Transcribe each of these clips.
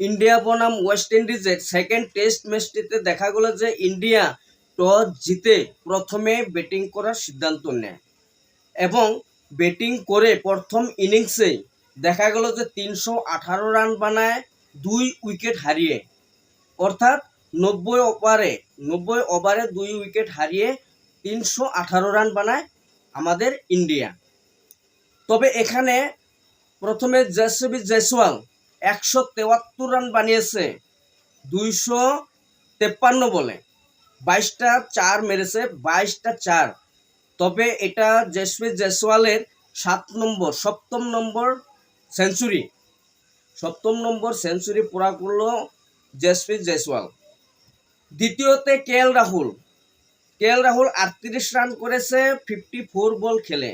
India বনাম West ইন্ডিজের second test ম্যাচটিতে দেখা গেল যে ইন্ডিয়া টস জিতে প্রথমে ব্যাটিং করার সিদ্ধান্ত নেয়। এবং ব্যাটিং করে প্রথম ইনিংসেই দেখা গেল যে তিনশো আঠারো রান বানায়, দুই উইকেট হারিয়ে। অর্থাৎ নব্বই ওভারে নব্বই ওভারে দুই উইকেট হারিয়ে তিনশো আঠারো রান বানায় আমাদের ইন্ডিয়া। তবে এখানে প্রথমে জয়সবি জয়সওয়াল একশো তেয়াত্তর রান বানিয়েছে, দুইশো তেপ্পান্ন বলে। বাইশটা চার মেরেছে, বাইশটা চার। তবে এটা জয়সবি জয়সওয়ালের সাত নম্বর, সপ্তম নম্বর সেঞ্চুরি। সপ্তম নম্বর সেঞ্চুরি পুরা করল জয়সপ্রীত জয়সওয়াল দ্বিতীয়তে কে এল রাহুল। কে এল রাহুল আটত্রিশ রান করেছে, ফিফটি ফোর বল খেলে।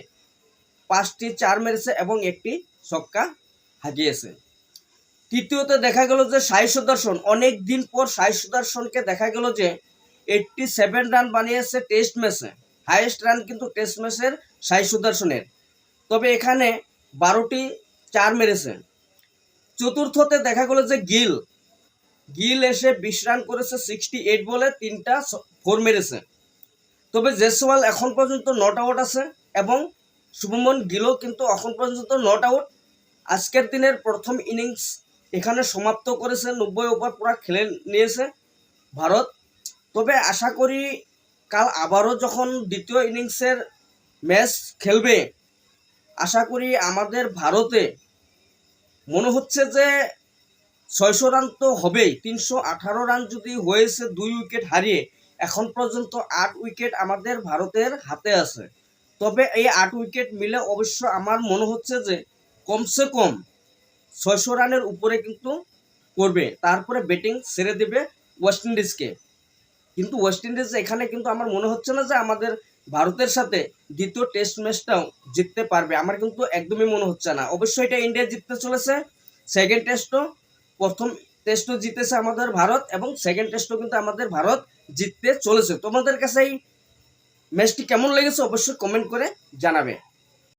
পাঁচটি চার মেরেছে এবং একটি ছক্কা হাঁকিয়েছে তৃতীয়তে দেখা গেল যে সাই সুদর্শন, অনেক দিন পর সাই সুদর্শনকে দেখা গেল যে এইটটি সেভেন রান বানিয়েছে টেস্ট ম্যাচে হাইয়েস্ট রান কিন্তু টেস্ট ম্যাচের সাই সুদর্শনের। তবে এখানে বারোটি চার মেরেছে। চতুর্থতে দেখা গেল যে গিল। গিল এসে বিশ রান করেছে সিক্সটি এইট বলে তিনটা ফোর মেরেছে। তবে জেসওয়াল এখন পর্যন্ত নট আউট আছে এবং শুভমন গিলও কিন্তু এখন পর্যন্ত নট আউট আজকের দিনের প্রথম ইনিংস এখানে সমাপ্ত করেছে নব্বই ওভার পুরা খেলে নিয়েছে ভারত। তবে আশা করি কাল আবারও যখন দ্বিতীয় ইনিংসের ম্যাচ খেলবে, আশা করি আমাদের ভারতে মনে হচ্ছে যে ছয়শো রান তো হবেই, তিনশো আঠারো রান যদি হয়েছে দুই উইকেট হারিয়ে, এখন পর্যন্ত আট উইকেট আমাদের ভারতের হাতে আছে। তবে এই আট উইকেট মিলে অবশ্য আমার মনে হচ্ছে যে কমসে কম ছয়শো রানের উপরে কিন্তু করবে। তারপরে ব্যাটিং ছেড়ে দেবে ওয়েস্ট ইন্ডিজকে কিন্তু ওয়েস্ট ইন্ডিজ এখানে কিন্তু আমার মনে হচ্ছে না যে আমাদের ভারতের সাথে দ্বিতীয় টেস্ট ম্যাচটাও জিততে পারবে। আমার কিন্তু একদমই মনে হচ্ছে না। অবশ্যই এটা ইন্ডিয়া জিততে চলেছে। সেকেন্ড টেস্টও প্রথম টেস্টও জিতেছে আমাদের ভারত এবং সেকেন্ড টেস্টও কিন্তু আমাদের ভারত জিততে চলেছে। তোমাদের কাছে এই ম্যাচটি কেমন লেগেছে অবশ্যই কমেন্ট করে জানাবে।